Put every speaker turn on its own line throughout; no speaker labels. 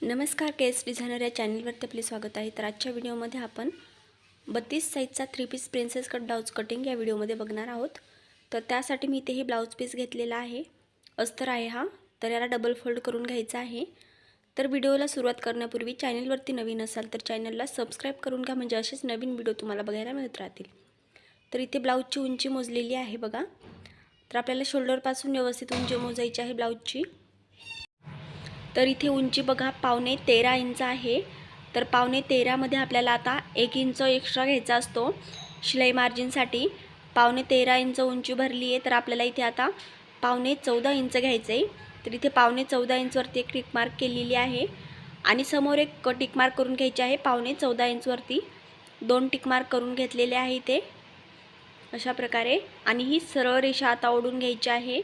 नमस्कार केस डिझायनर या चॅनलवरती आपले स्वागत आहे. तर आजच्या व्हिडिओमध्ये आपण बत्तीस साईजचा three piece princess cut blouse cutting या व्हिडिओमध्ये बघणार आहोत. तर त्यासाठी मी इथे हे ब्लाऊज पीस घेतलेला आहे. अस्तर आहे हा तर याला डबल फोल्ड करून घ्यायचा आहे. तर व्हिडिओला सुरुवात करण्यापूर्वी चॅनलवरती नवीन असाल तर चॅनलला सबस्क्राईब करून घ्या म्हणजे असेच नवीन व्हिडिओ तुम्हाला बघायला मिळत राहतील. तर इथे ब्लाऊजची उंची मोजलेली आहे बघा. तर आपल्याला शोल्डरपासून व्यवस्थित उंची मोजायची आहे ब्लाऊजची. तर इथे उंची बघा पावणे तेरा इंच आहे. तर पावणे तेरामध्ये आपल्याला आता एक इंच एक्स्ट्रा घ्यायचा असतो शिलाई मार्जिनसाठी पावणे तेरा इंच उंची भरली आहे तर आपल्याला इथे आता पावणे चौदा इंच घ्यायचं आहे तर इथे पावणे चौदा इंचवरती एक टिक मार्क केलेली आहे. आणि समोर एक टिक मार्क करून घ्यायची आहे पावणे चौदा इंचवरती दोन टिकमार्क करून घेतलेले आहे इथे. अशा प्रकारे. आणि ही सरळ रेषा आता ओढून घ्यायची आहे.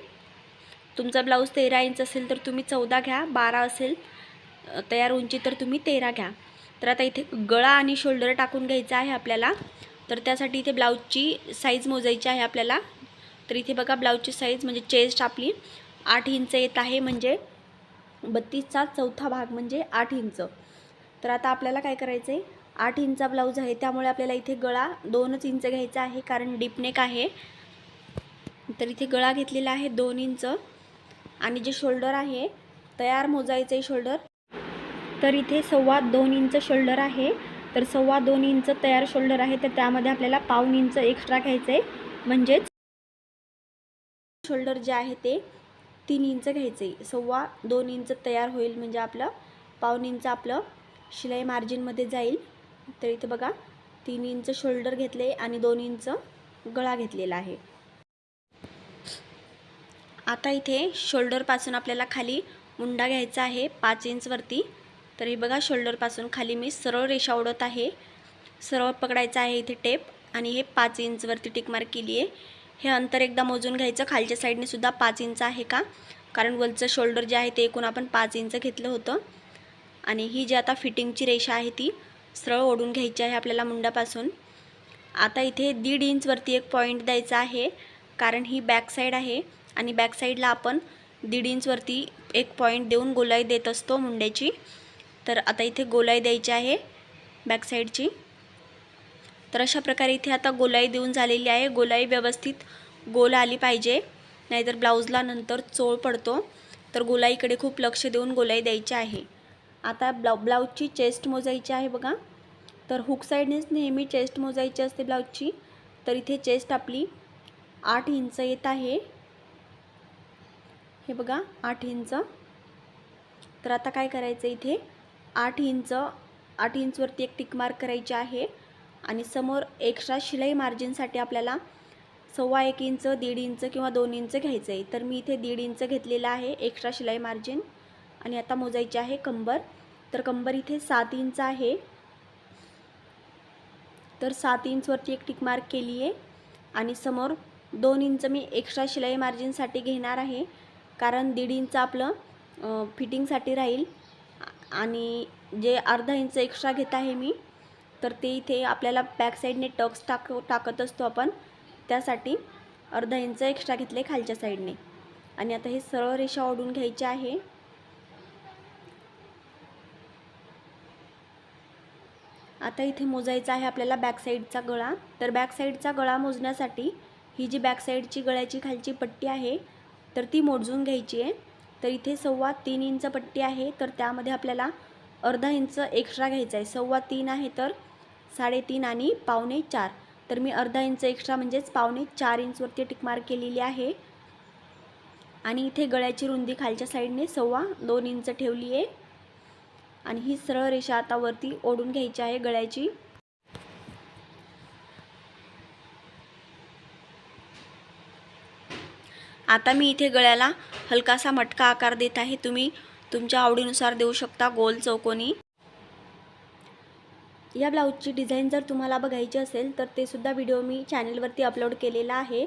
तुमचा ब्लाऊज तेरा इंच असेल तर तुम्ही चौदा घ्या बारा असेल तयार उंची तर तुम्ही तेरा घ्या. तर आता इथे गळा आणि शोल्डर टाकून घ्यायचा आहे आपल्याला. तर त्यासाठी इथे ब्लाऊजची साईज मोजायची आहे आपल्याला. तर इथे बघा ब्लाऊजची साईज म्हणजे चेस्ट आपली आठ इंच येत आहे म्हणजे बत्तीसचा चौथा भाग म्हणजे आठ इंच. तर आता आपल्याला काय करायचं आहे आठ इंचा ब्लाऊज आहे त्यामुळे आपल्याला इथे गळा दोनच इंच घ्यायचा आहे कारण डीपनेक आहे. तर इथे गळा घेतलेला आहे दोन इंच. आणि जे शोल्डर आहे तयार मोजायचं आहे शोल्डर तर इथे सव्वा दोन इंच शोल्डर आहे. तर सव्वा दोन इंच तयार शोल्डर आहे तर त्यामध्ये आपल्याला पाऊन इंच एक्स्ट्रा घ्यायचं आहे म्हणजेच शोल्डर जे आहे ते तीन इंच घ्यायचं आहे सव्वा दोन इंच तयार होईल म्हणजे आपलं पाऊन इंच आपलं शिलाई मार्जिनमध्ये जाईल. तर इथे बघा तीन इंच शोल्डर घेतले आणि दोन इंच गळा घेतलेला आहे. आता इथे शोल्डरपासून आपल्याला खाली मुंडा घ्यायचा आहे पाच इंचवरती तर हे बघा शोल्डरपासून खाली मी सरळ रेषा ओढत आहे. सरळ पकडायचं आहे इथे टेप आणि हे पाच इंचवरती टिकमार्क केली आहे. हे अंतर एकदा मोजून घ्यायचं खालच्या साईडने सुद्धा पाच इंच आहे का? कारण वलचं शोल्डर जे आहे ते एकूण आपण पाच इंच घेतलं होतं. आणि ही जी आता फिटिंगची रेषा आहे ती सरळ ओढून घ्यायची आहे आपल्याला मुंडापासून. आता इथे दीड इंचवरती एक पॉईंट द्यायचा आहे कारण ही बॅक साईड आहे. आणि बॅक साईडला आपण दीड इंचवरती एक पॉईंट देऊन गोलाई देत असतो मुंड्याची. तर आता इथे गोलाई द्यायची आहे बॅक साईडची तर अशा प्रकारे इथे आता गोलाई देऊन झालेली आहे. गोलाई व्यवस्थित गोल आली पाहिजे. नाहीतर ब्लाऊजला नंतर चोळ पडतो. तर गोलाईकडे खूप लक्ष देऊन गोलाई द्यायची आहे. आता ब्लाउ ब्लाऊजची चेस्ट मोजायची आहे बघा. तर हुक साईडनेच नेहमी चेस्ट मोजायची असते ब्लाऊजची तर इथे चेस्ट आपली आठ इंच येत आहे. हे बघा आठ इंच. तर आता काय करायचं इथे? आठ इंच आठ इंचवरती एक टिक मार्क करायची आहे. आणि समोर एक्स्ट्रा शिलाई मार्जिनसाठी आपल्याला सव्वा एक इंच दीड इंच किंवा दोन इंच घ्यायचं आहे तर मी इथे दीड इंच घेतलेलं आहे एक्स्ट्रा शिलाई मार्जिन. आणि आता मोजायची आहे कंबर. तर कंबर इथे सात इंच आहे. तर सात इंचवरती एक टिक मार्क केली आहे आणि समोर दोन इंच मी एक्स्ट्रा शिलाई मार्जिनसाठी घेणार आहे. कारण दीड इंच आपलं फिटिंगसाठी राहील. आणि जे अर्धा इंच एक्स्ट्रा घेत आहे मी तर ते इथे आपल्याला बॅक साईडने टक्स टाक टाकत असतो आपण. त्यासाठी अर्धा इंच एक्स्ट्रा घेतले खालच्या साईडने आणि आता हे सरळ रेषा ओढून घ्यायची आहे. आता इथे मोजायचा आहे आपल्याला बॅक साईडचा गळा. तर बॅक साईडचा गळा मोजण्यासाठी ही जी बॅक साईडची गळ्याची खालची पट्टी आहे तर ती मोजून घ्यायची आहे. तर इथे सव्वा तीन इंच पट्टी आहे. तर त्यामध्ये आपल्याला अर्धा इंच एक्स्ट्रा घ्यायचा आहे. सव्वा तीन आहे तर साडेतीन आणि पावणे चार. तर मी अर्धा इंच एक्स्ट्रा म्हणजेच पावणे चार इंचवरती टिकमार्क केलेली आहे. आणि इथे गळ्याची रुंदी खालच्या साईडने सव्वा दोन इंच ठेवली आहे. आणि ही सरळ रेषा आता वरती ओढून घ्यायची आहे गळ्याची. आता मी इथे गळ्याला हलकासा मटका आकार देत आहे. तुम्ही तुमच्या आवडीनुसार देऊ शकता गोल चौकोनी. या ब्लाऊजची डिझाईन जर तुम्हाला बघायची असेल तर ते सुद्धा व्हिडिओ मी चॅनलवरती अपलोड केलेला आहे.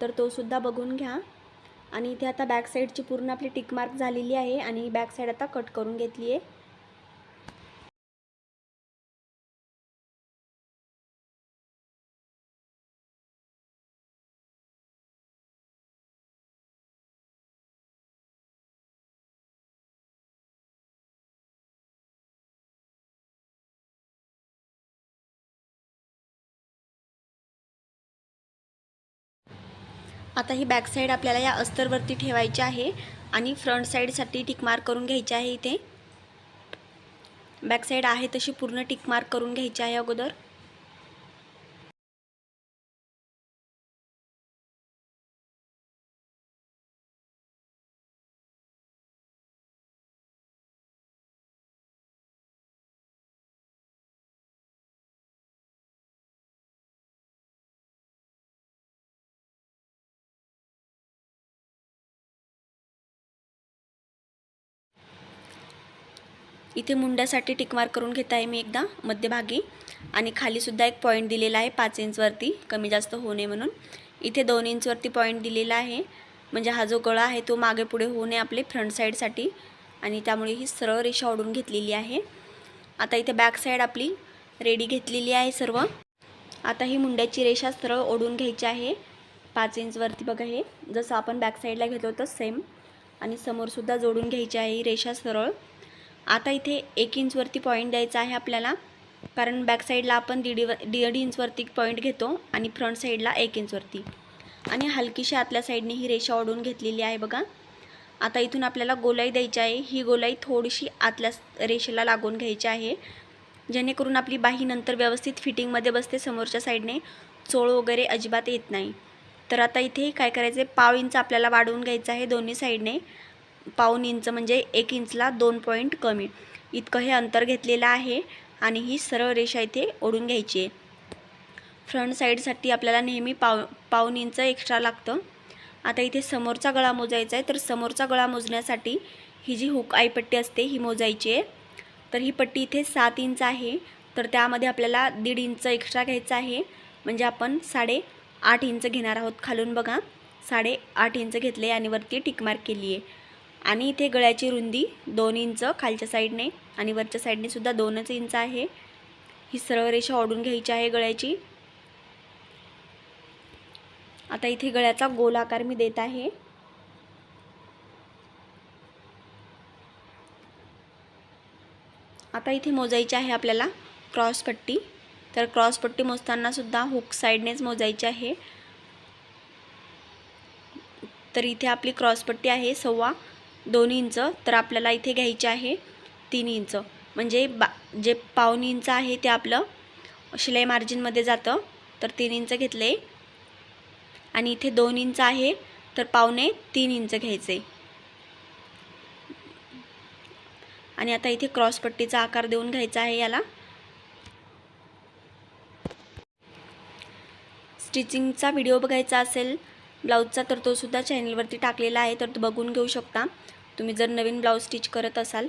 तर तो सुद्धा बघून घ्या. आणि इथे आता बॅक साईडची पूर्ण आपली टिकमार्क झालेली आहे आणि बॅक साईड आता कट करून घेतली आहे. आता ही बॅक साईड आपल्याला या अस्तरवरती ठेवायची आहे आणि फ्रंट साईडसाठी टिक मार्क करून घ्यायची आहे इथे. बॅक साईड आहे तशी पूर्ण टिक मार्क करून घ्यायची आहे अगोदर. इथे मुंड्यासाठी टिकमार करून घेत आहे मी एकदा मध्यभागी. आणि खालीसुद्धा एक पॉईंट दिलेला आहे पाच इंचवरती कमी जास्त होऊ नये म्हणून. इथे दोन इंचवरती पॉईंट दिलेला आहे. म्हणजे हा जो गळा आहे तो मागे पुढे होऊ नये आपले फ्रंट साईडसाठी आणि त्यामुळे ही सरळ रेषा ओढून घेतलेली आहे. आता इथे बॅक साईड आपली रेडी घेतलेली आहे सर्व. आता ही मुंड्याची रेषा सरळ ओढून घ्यायची आहे. पाच इंचवरती बघा हे. जसं आपण बॅक साईडला घेतो होतं सेम आणि समोरसुद्धा जोडून घ्यायची आहे ही रेषा सरळ. आता इथे एक इंचवरती पॉईंट द्यायचा आहे आपल्याला. कारण बॅक साईडला आपण दीड दीड इंचवरती पॉईंट घेतो आणि फ्रंट साईडला एक इंचवरती आणि हलकीशी आतल्या साईडने ही रेषा ओढून घेतलेली आहे बघा. आता इथून आपल्याला गोलाई द्यायची आहे. ही गोलाई थोडीशी आतल्या रेषेला लागून घ्यायची आहे. जेणेकरून आपली बाही नंतर व्यवस्थित फिटिंगमध्ये बसते समोरच्या साईडने चोळ वगैरे अजिबात येत नाही. तर आता इथे काय करायचं आहे पाव इंच आपल्याला वाढवून घ्यायचं आहे दोन्ही साईडने पाऊन इंच म्हणजे एक इंचला दोन पॉईंट कमी. इतकं हे अंतर घेतलेलं आहे आणि ही सरळ रेषा इथे ओढून घ्यायची आहे. फ्रंट साईडसाठी आपल्याला नेहमी पाव पाऊन इंच एक्स्ट्रा लागतं. आता इथे समोरचा गळा मोजायचा आहे तर समोरचा गळा मोजण्यासाठी ही जी हुक आईपट्टी असते ही मोजायची आहे. तर ही पट्टी इथे सात इंच आहे तर त्यामध्ये आपल्याला दीड इंच एक्स्ट्रा घ्यायचं आहे. म्हणजे आपण साडे आठ इंच घेणार आहोत खालून बघा. साडे आठ इंच घेतले आणि वरती टिकमार्क केली आहे आणि इथे गळ्याची रुंदी दोन इंच खालच्या साईडने आणि वरच्या साईडने सुद्धा दोनच इंच आहे. ही सरळ रेषा ओढून घ्यायची आहे गळ्याची. आता इथे गळ्याचा गोल आकार मी देत आहे. आता इथे मोजायची आहे आपल्याला क्रॉस पट्टी. तर क्रॉस पट्टी मोजताना सुद्धा हुक साईडनेच मोजायची आहे. तर इथे आपली क्रॉस पट्टी आहे सव्वा दोन इंच तर आपल्याला इथे घ्यायचे आहे तीन इंच. म्हणजे बा जे पाऊन इंच आहे ते आपलं शिलाई मार्जिनमध्ये जातं. तर तीन इंच घेतले. आणि इथे दोन इंच आहे तर पावणे तीन इंच घ्यायचे. आणि आता इथे क्रॉसपट्टीचा आकार देऊन घ्यायचा आहे याला. स्टिचिंगचा व्हिडिओ बघायचा असेल ब्लाऊजचा तर तो सुद्धा चॅनलवरती टाकलेला आहे तर तो बघून घेऊ शकता. तुम्ही जर नवीन ब्लाऊज स्टिच करत असाल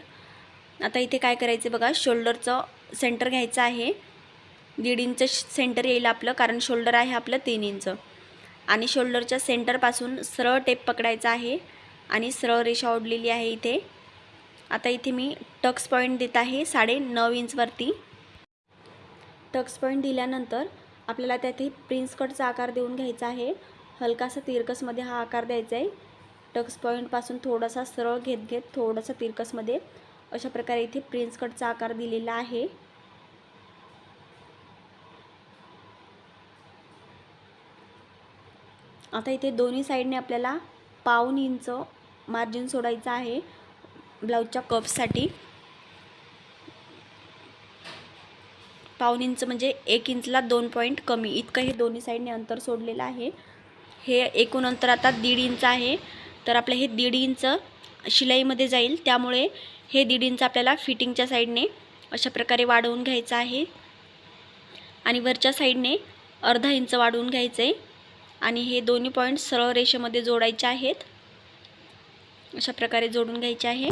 आता इथे काय करायचं बघा शोल्डरचं सेंटर घ्यायचं आहे. दीड इंच सेंटर येईल आपलं कारण शोल्डर आहे आपलं तीन इंच. आणि शोल्डरच्या सेंटरपासून सरळ टेप पकडायचा आहे आणि सरळ रेषा ओढलेली आहे इथे. आता इथे मी टक्स पॉईंट देत आहे साडे नऊ इंचवरती टक्स पॉईंट दिल्यानंतर आपल्याला त्यात प्रिन्स कटचा आकार देऊन घ्यायचा आहे. हलकासा तिरकसमध्ये हा आकार द्यायचा आहे. टक्स पॉईंटपासून थोडासा सरळ घेत घेत थोडासा तिरकसमध्ये अशा प्रकारे इथे प्रिन्स कटचा आकार दिलेला आहे. आता इथे दोन्ही साईडने आपल्याला पाऊन इंच मार्जिन सोडायचं आहे ब्लाऊजच्या कपसाठी पाऊन इंच म्हणजे एक इंचला दोन पॉईंट कमी. इतकं हे दोन्ही साईडने अंतर सोडलेलं आहे. हे एकूण अंतर आता दीड इंच आहे. तर आपलं हे दीड इंच शिलाईमध्ये जाईल. त्यामुळे हे दीड इंच आपल्याला फिटिंगच्या साईडने अशा प्रकारे वाढवून घ्यायचं आहे. आणि वरच्या साईडने अर्धा इंच वाढवून घ्यायचं. आहे आणि हे दोन्ही पॉईंट सरळ रेषेमध्ये जोडायचे आहेत. अशा प्रकारे जोडून घ्यायचे आहे.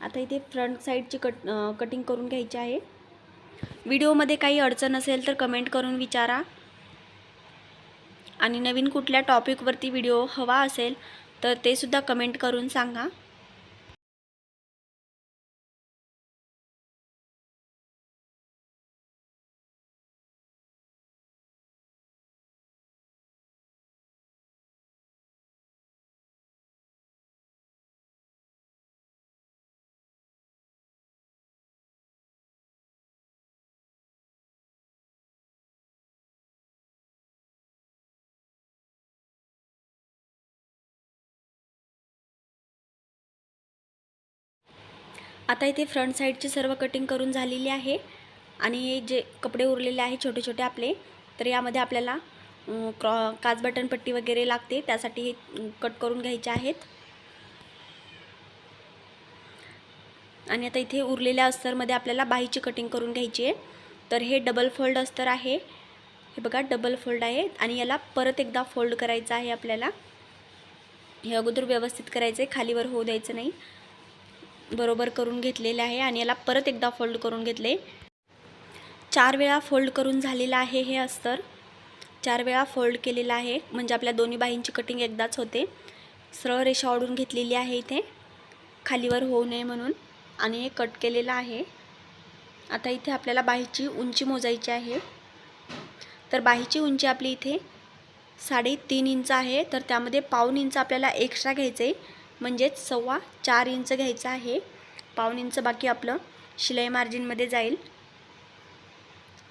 आता इथे फ्रंट साईडची कट कटिंग करून घ्यायची आहे. व्हिडिओमध्ये काही अडचण असेल तर कमेंट करून विचारा. आणि नवीन कुठल्या टॉपिकवरती व्हिडिओ हवा असेल तर ते सुद्धा कमेंट करून सांगा. आता इथे फ्रंट साईडची सर्व कटिंग करून झालेली आहे. आणि जे कपडे उरलेले आहे छोटे छोटे आपले तर यामध्ये आपल्याला क्रॉ काच बटन पट्टी वगैरे लागते. त्यासाठी हे कट करून घ्यायचे आहेत. आणि आता इथे उरलेल्या अस्तरमध्ये आपल्याला बाहीची कटिंग करून घ्यायची आहे. तर हे डबल फोल्ड अस्तर आहे. हे बघा डबल फोल्ड आहे. आणि याला परत एकदा फोल्ड करायचं आहे आपल्याला. हे अगोदर व्यवस्थित करायचं आहे खालीवर होऊ द्यायचं नाही. बरोबर करून घेतलेले आहे आणि याला परत एकदा फोल्ड करून घेतले. चार वेळा फोल्ड करून झालेलं आहे हे अस्तर. चार वेळा फोल्ड केलेलं आहे म्हणजे आपल्या दोन्ही बाहींची कटिंग एकदाच होते. सरळ रेषा ओढून घेतलेली आहे इथे. खालीवर होऊ नये म्हणून. आणि हे कट केलेलं आहे. आता इथे आपल्याला बाहीची उंची मोजायची आहे. तर बाहीची उंची आपली इथे साडेतीन इंच आहे. तर त्यामध्ये पाऊन इंच आपल्याला एक्स्ट्रा घ्यायचं आहे. म्हणजेच सव्वा चार इंच घ्यायचं आहे. पाऊन इंच बाकी आपलं शिलाई मार्जिनमध्ये जाईल.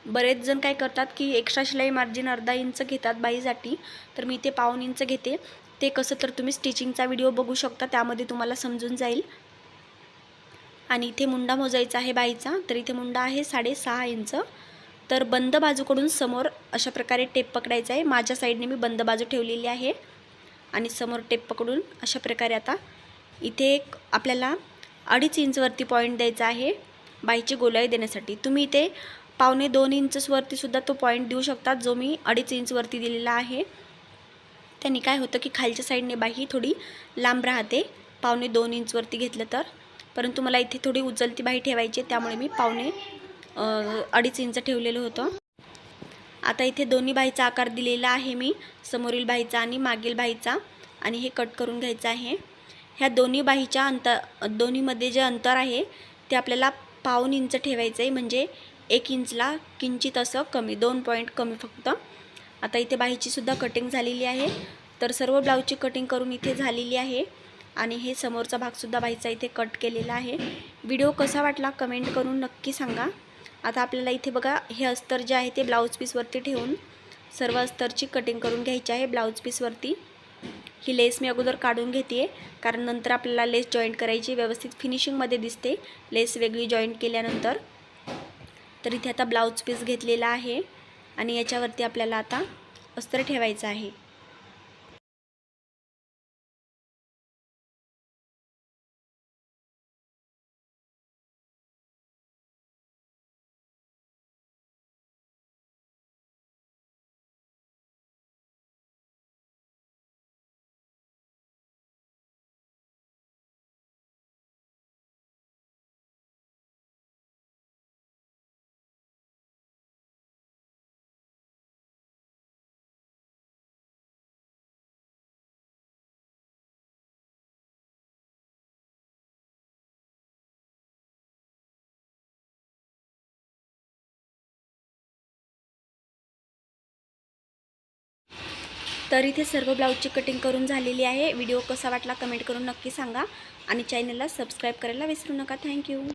बरेच जण काय करतात की एक्स्ट्रा शिलाई मार्जिन अर्धा इंच घेतात बाईसाठी. तर मी इथे पाऊन इंच घेते. ते कसं तर तुम्ही स्टिचिंगचा व्हिडिओ बघू शकता त्यामध्ये तुम्हाला समजून जाईल. आणि इथे मुंडा मोजायचा आहे बाईचा. तर इथे मुंडा आहे साडेसहा इंच. तर बंद बाजूकडून समोर अशा प्रकारे टेप पकडायचा आहे. माझ्या साईडने मी बंद बाजू ठेवलेली आहे. आणि समोर टेप पकडून अशा प्रकारे आता इथे एक आपल्याला अडीच इंचवरती पॉईंट द्यायचा आहे बाईची गोलाई देण्यासाठी. तुम्ही इथे पावणे दोन इंचवरती सुद्धा तो पॉईंट देऊ शकता जो मी अडीच इंचवरती दिलेला आहे. त्यांनी काय होतं की खालच्या साईडने बाई थोडी लांब राहते पावणे दोन इंचवरती घेतलं तर. परंतु मला इथे थोडी उचलती बाई ठेवायची आहे, त्यामुळे मी पावणे अडीच इंच ठेवलेलं होतं. आता इथे दोन्ही बाईचा आकार दिलेला आहे मी समोरील बाईचा आणि मागील बाईचा. आणि हे कट करून घ्यायचं आहे. ह्या दोन्ही बाईच्या अंतर दोन्हीमध्ये जे अंतर आहे ते आपल्याला पाऊन इंच ठेवायचं आहे. म्हणजे एक इंचला किंचित असं कमी दोन पॉईंट कमी फक्त. आता इथे बाईचीसुद्धा कटिंग झालेली आहे. तर सर्व ब्लाऊजची कटिंग करून इथे झालेली आहे. आणि हे समोरचा भागसुद्धा बाईचा इथे कट केलेला आहे. व्हिडिओ कसा वाटला कमेंट करून नक्की सांगा. आता आपल्याला इथे बघा हे अस्तर जे आहे ते ब्लाऊज पीसवरती ठेवून सर्व अस्तरची कटिंग करून घ्यायची आहे ब्लाऊज पीसवरती ही लेस मी अगोदर काढून घेते कारण नंतर आपल्याला लेस जॉईंट करायची व्यवस्थित फिनिशिंगमध्ये दिसते. लेस वेगळी जॉईंट केल्यानंतर. तर इथे आता ब्लाऊज पीस घेतलेला आहे आणि याच्यावरती आपल्याला आता अस्तर ठेवायचं आहे. तर इथे सर्व ब्लाऊजची कटिंग करून झालेली आहे. व्हिडिओ कसा वाटला कमेंट करून नक्की सांगा. आणि चॅनलला सबस्क्राईब करायला विसरू नका. थँक्यू